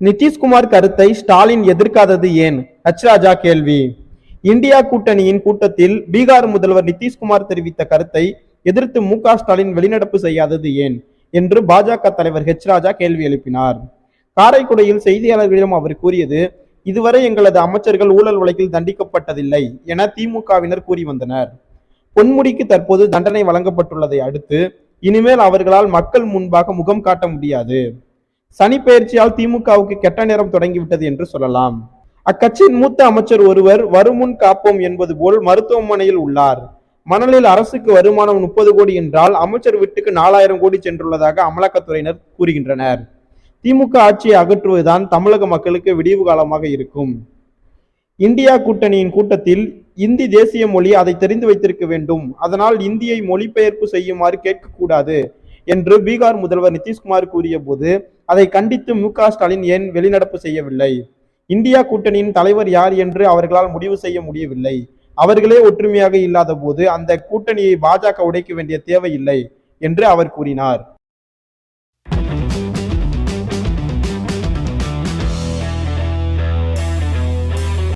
நிதிஷ்குமார் கருத்தை ஸ்டாலின் எதிர்க்காதது ஏன்? ஹச்ராஜா கேள்வி. இந்தியா கூட்டணியின் கூட்டத்தில் பீகார் முதல்வர் நிதிஷ்குமார் தெரிவித்த கருத்தை எதிர்த்து மு. ஸ்டாலின் வெளிநடப்பு செய்யாதது ஏன்? என்று பாஜக தலைவர் ஹெச் ராஜா கேள்வி எழுப்பினார். காரைக்குடியில் செய்தியாளர்களிடம் அவர் கூறியது இதுவரை எங்களது அமைச்சர்கள் ஊழல் வழக்கில் தண்டிக்கப்பட்டதில்லை என திமுகவினர் கூறி வந்தனர். பொன்முடிக்கு தற்போது தண்டனை வழங்கப்பட்டுள்ளதை அடுத்து இனிமேல் அவர்களால் மக்கள் முன்பாக முகம் காட்ட முடியாது. சனி பெயர்ச்சியால் திமுகவுக்கு கெட்ட நேரம் தொடங்கிவிட்டது என்று சொல்லலாம். அக்கட்சியின் மூத்த அமைச்சர் ஒருவர் வருமுன் காப்போம் என்பது போல் மருத்துவமனையில் உள்ளார். மணலில் அரசுக்கு வருமானம் முப்பது கோடி என்றால் அமைச்சர் வீட்டுக்கு நாலாயிரம் கோடி சென்றுள்ளதாக அமலாக்கத்துறையினர் கூறுகின்றனர். திமுக ஆட்சியை அகற்றுவதுதான் தமிழக மக்களுக்கு விடிவு காலமாக இருக்கும். இந்தியா கூட்டணியின் கூட்டத்தில் இந்தி தேசிய மொழி அதை தெரிந்து வைத்திருக்க வேண்டும். அதனால் இந்தியை மொழிபெயர்ப்பு செய்யுமாறு கேட்கக்கூடாது என்று பீகார் முதல்வர் நிதிஷ்குமார் கூறிய போது அதை கண்டித்து மு ஸ்டாலின் ஏன் வெளிநடப்பு செய்யவில்லை? இந்தியா கூட்டணியின் தலைவர் யார் என்று அவர்களால் முடிவு செய்ய முடியவில்லை. அவர்களே ஒற்றுமையாக இல்லாத போது அந்த கூட்டணியை பாஜக உடைக்க வேண்டிய தேவையில்லை என்று அவர் கூறினார்.